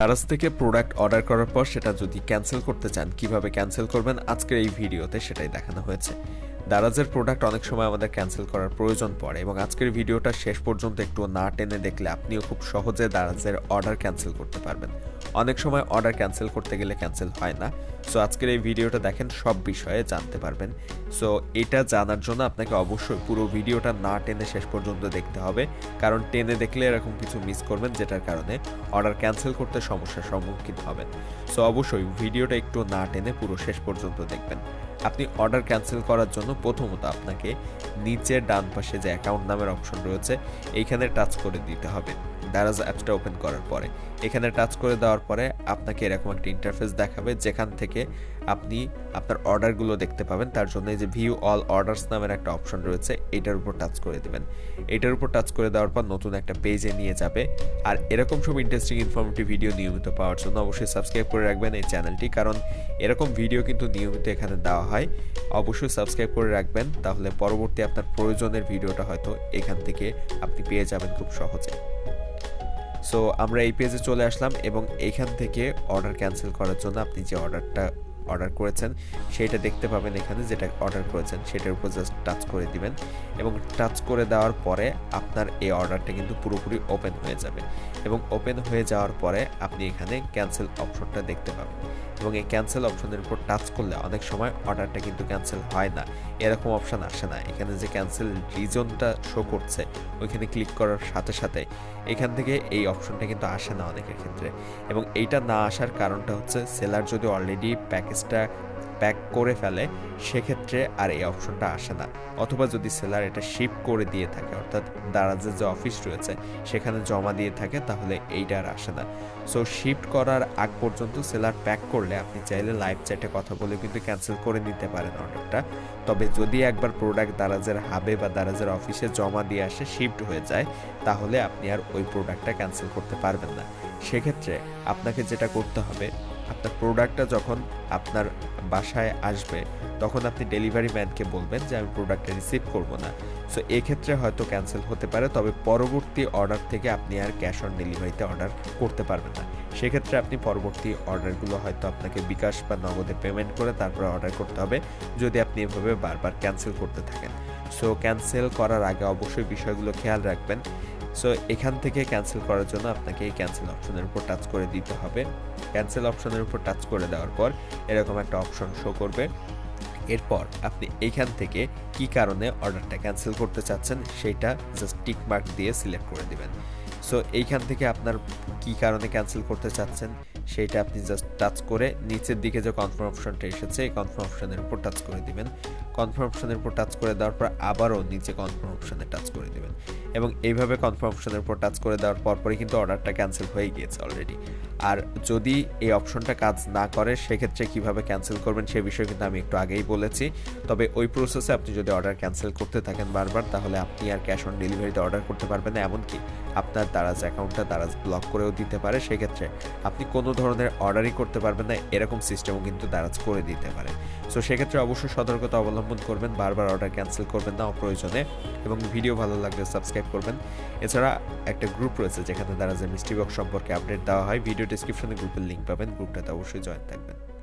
দারাজ থেকে product order করার পর সেটা যদি ক্যান্সেল করতে চান, কীভাবে ক্যান্সেল করবেন? আজকের এই ভিডিওতে সেটাই দেখানো হয়েছে। দারাজের প্রোডাক্ট অনেক সময় আমাদের ক্যান্সেল করার প্রয়োজন পড়ে এবং আজকের ভিডিওটা শেষ পর্যন্ত একটু না টেনে দেখলে আপনিও খুব সহজে দারাজের অর্ডার ক্যান্সেল করতে পারবেন। অনেক সময় অর্ডার ক্যান্সেল করতে গেলে ক্যান্সেল হয় না। সো আজকের এই ভিডিওটা দেখেন সব বিষয়ে জানতে পারবেন। সো এটা জানার জন্য আপনাকে অবশ্যই পুরো ভিডিওটা না টেনে শেষ পর্যন্ত দেখতে হবে। কারণ টেনে দেখলে এরকম কিছু মিস করবেন, যেটার কারণে অর্ডার ক্যান্সেল করতে সমস্যার সম্মুখীন হবেন। সো অবশ্যই ভিডিওটা একটু না টেনে পুরো শেষ পর্যন্ত দেখবেন। আপনি অর্ডার ক্যান্সেল করার জন্য প্রথমত আপনাকে নিচের ডান পাশে যে অ্যাকাউন্ট নামের অপশন রয়েছে, এইখানে টাচ করে দিতে হবে। দারাজ অ্যাপসটা ওপেন করার পরে। এখানে টাচ করে দেওয়ার পরে আপনাকে এরকম একটা ইন্টারফেস দেখাবে, যেখান থেকে আপনি আপনার অর্ডারগুলো দেখতে পাবেন। তার জন্য এই যে ভিউ অল অর্ডারস নামের একটা অপশন রয়েছে, এটার উপর টাচ করে দেবেন। এটার উপর টাচ করে দেওয়ার পর নতুন একটা পেজে নিয়ে যাবে। আর এরকম সব ইন্টারেস্টিং ইনফরমেটিভ ভিডিও নিয়মিত পাওয়ার জন্য অবশ্যই সাবস্ক্রাইব করে রাখবেন এই চ্যানেলটি কারণ এরকম ভিডিও কিন্তু নিয়মিত এখানে দেওয়া হয়। অবশ্যই সাবস্ক্রাইব করে রাখবেন, তাহলে পরবর্তী আপনার প্রয়োজনের ভিডিওটা হয়তো এখান থেকে আপনি পেয়ে যাবেন খুব সহজে। সো আমরা এই পেজে চলে আসলাম এবং এইখান থেকে অর্ডার ক্যান্সেল করার জন্য আপনি যে অর্ডারটা অর্ডার করেছেন, সেইটা দেখতে পাবেন এখানে যেটা অর্ডার করেছেন, সেটার উপর জাস্ট টাচ করে দিবেন এবং টাচ করে দেওয়ার পরে আপনার এই অর্ডারটা কিন্তু পুরোপুরি ওপেন হয়ে যাবে এবং ওপেন হয়ে যাওয়ার পরে আপনি এখানে ক্যান্সেল অপশনটা দেখতে পাবেন এবং এই ক্যান্সেল অপশনের উপর টাচ করলে অনেক সময় অর্ডারটা কিন্তু ক্যান্সেল হয় না, এরকম অপশন আসে না। এখানে যে ক্যান্সেল রিজনটা শো করছে, ওইখানে ক্লিক করার সাথে সাথে এখান থেকে এই অপশনটা কিন্তু আসে না অনেকের ক্ষেত্রে এবং এইটা না আসার কারণটা হচ্ছে সেলার যদি অলরেডি প্যাকেজটা প্যাক করে ফেলে, সেক্ষেত্রে আর এই অপশনটা আসে না। অথবা যদি সেলার এটা শিপ করে দিয়ে থাকে, অর্থাৎ দারাজের যে অফিস রয়েছে, সেখানে জমা দিয়ে থাকে, তাহলে এইটা আর আসে না। সো শিফট করার আগ পর্যন্ত সেলার প্যাক করলে আপনি চাইলে লাইভ চ্যাটে কথা বলে কিন্তু ক্যান্সেল করে নিতে পারেন অর্ডারটা তবে যদি একবার প্রোডাক্ট দারাজের হাবে বা দারাজের অফিসে জমা দিয়ে আসে শিফট হয়ে যায়, তাহলে আপনি আর ওই প্রোডাক্টটা ক্যান্সেল করতে পারবেন না। সেক্ষেত্রে আপনাকে যেটা করতে হবে আপনার প্রোডাক্টটা যখন আপনার বাসায় আসবে, তখন আপনি ডেলিভারি ম্যানকে বলবেন যে, আমি প্রোডাক্টটা রিসিভ করব না। সো এক্ষেত্রে হয়তো ক্যান্সেল হতে পারে, তবে পরবর্তী অর্ডার থেকে আপনি আর ক্যাশ অন ডেলিভারিতে অর্ডার করতে পারবেন না। সেক্ষেত্রে আপনি পরবর্তী অর্ডারগুলো হয়তো আপনাকে বিকাশ বা নগদে পেমেন্ট করে তারপরে অর্ডার করতে হবে, যদি আপনি এভাবে বারবার ক্যান্সেল করতে থাকেন। সো ক্যান্সেল করার আগে অবশ্যই বিষয়গুলো খেয়াল রাখবেন। সো এখান থেকে ক্যান্সেল করার জন্য আপনাকে এই ক্যান্সেল অপশনের উপর টাচ করে দিতে হবে। ক্যান্সেল অপশনের উপর টাচ করে দেওয়ার পর এরকম একটা অপশন শো করবে। এরপর আপনি এখান থেকে কি কারণে অর্ডারটা ক্যান্সেল করতে চাচ্ছেন সেটা জাস্ট টিক মার্ক দিয়ে সিলেক্ট করে দিবেন। সো এইখান থেকে আপনার কি কারণে ক্যান্সেল করতে চাচ্ছেন সেইটা আপনি জাস্ট টাচ করে নিচের দিকে যে কনফার্ম অপশনটা এসেছে, এই কনফার্ম অপশনের উপর টাচ করে দিবেন। কনফার্ম অপশনের উপর টাচ করে দেওয়ার পর আবারও নিচে কনফার্ম অপশনে টাচ করে দিবেন। এবং এইভাবে কনফার্ম অপশনের উপর টাচ করে দেওয়ার পর পরপরই কিন্তু অর্ডারটা ক্যান্সেল হয়ে গিয়েছে অলরেডি আর যদি এই অপশনটা কাজ না করে, সেক্ষেত্রে কীভাবে ক্যান্সেল করবেন সে বিষয়ে কিন্তু আমি একটু আগেই বলেছি। তবে ওই প্রসেসে আপনি যদি অর্ডার ক্যান্সেল করতে থাকেন বারবার, তাহলে আপনি আর ক্যাশ অন ডেলিভারিতে অর্ডার করতে পারবেন না। এমনকি আপনার দারাজ অ্যাকাউন্টটা দারাজ ব্লক করেও দিতে পারে। সেক্ষেত্রে আপনি কোনো ধরনের অর্ডারই করতে পারবেন না, এরকম সিস্টেমও কিন্তু দারাজ করে দিতে পারে। সো সেক্ষেত্রে অবশ্যই সতর্কতা অবলম্বন করবেন, বারবার অর্ডার ক্যান্সেল করবেন না অপ্রয়োজনে এবং ভিডিও ভালো লাগলে সাবস্ক্রাইব করবেন। এছাড়া একটা গ্রুপ রয়েছে যেখানে দারাজের মিষ্টি বক্স সম্পর্কে আপডেট দেওয়া হয় ভিডিও ডিসক্রিপশনে গ্রুপের লিঙ্ক পাবেন গ্রুপটাতে অবশ্যই জয়েন থাকবেন।